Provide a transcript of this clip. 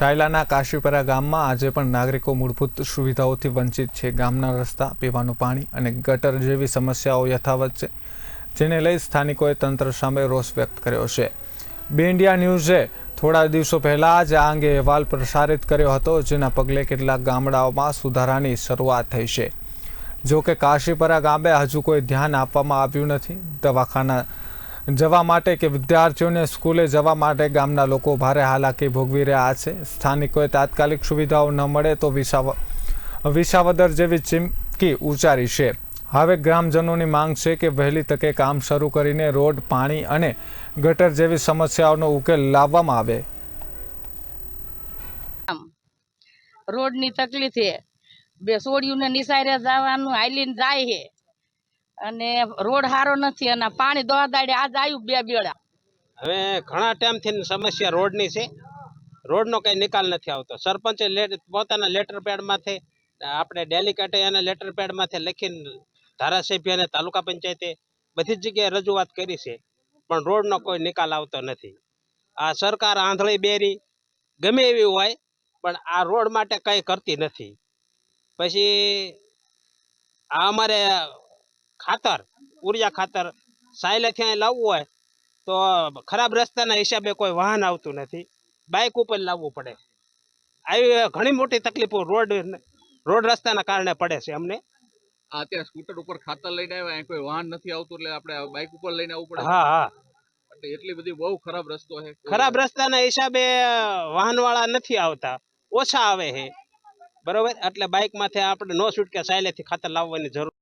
શાયલાના કાશીપરા ગામમાં આજે પણ નાગરિકો મૂળભૂત સુવિધાઓથી વંચિત છે. ગામના રસ્તા, પીવાનું પાણી અને ગટર જેવી સમસ્યાઓ યથાવત છે, જેને લઈ સ્થાનિકોએ તંત્ર સામે રોષ વ્યક્ત કર્યો છે. બે ઇન્ડિયા ન્યૂઝે થોડા દિવસો પહેલાં જ આ અંગે અહેવાલ પ્રસારિત કર્યો હતો, જેના પગલે કેટલાક ગામડાઓમાં સુધારાની શરૂઆત થઈ છે. જો કે કાશીપરા ગામે હજુ કોઈ ધ્યાન આપવામાં આવ્યું નથી. દવાખાના જવા માટે કે વિદ્યાર્થીઓને સ્કૂલે જવા માટે ગામના લોકો ભારે હાલાકી ભોગવી રહ્યા છે. સ્થાનિકોએ તાત્કાલિક સુવિધાઓ ન મળે તો વિસાવ, વિસાવદર જેવી ચીમકી ઉચ્ચારી છે. હવે ગ્રામજનોની માંગ છે કે વહેલી તકે કામ શરૂ કરીને રોડ, પાણી અને ગટર જેવી સમસ્યાઓનો ઉકેલ લાવવામાં આવે. રોડની તકલીફ છે. બે સોડિયુંને નિસારે જવાનું હાલીને જાય છે. અને રોડ સારો નથી અને પાણી દોડાડે આજ આવ્યું બે બેડા. હવે ઘણા ટાઈમથી સમસ્યા રોડની છે. રોડનો કંઈ નિકાલ નથી આવતો. સરપંચે પોતાના લેટર પેડમાંથી આપણે ડેલિકેટે એના લેટર પેડમાંથી લખીને ધારાસભ્ય અને તાલુકા પંચાયતે બધી જ જગ્યાએ રજૂઆત કરી છે. પણ રોડનો કોઈ નિકાલ આવતો નથી. આ સરકાર આંધળી બેરી, ગમે એવી હોય, પણ આ રોડ માટે કંઈ કરતી નથી. પછી આ અમારે ખાતર ઊર્જા ખાતર સાયલેથી અહીં લાવવું હોય તો ખરાબ રસ્તાના હિસાબે કોઈ વાહન આવતું નથી. બાઇક ઉપર લાવવું પડે. આવી ઘણી મોટી તકલીફો રોડ રોડ રસ્તાના કારણે પડે છે અમને. અત્યારે સ્કૂટર ઉપર ખાતર લઈને આવ્યા કોઈ વાહન નથી આવતું એટલે આપણે બાઇક ઉપર લઈને આવવું પડે. હા હા. એટલે એટલી બધી બહુ ખરાબ રસ્તો છે. ખરાબ રસ્તાના હિસાબે વાહનવાળા નથી આવતા. ઓછા આવે છે. બરોબર? એટલે બાઇક માથે આપણે નો છૂટકે સાયલેથી ખાતર લાવવાની જરૂર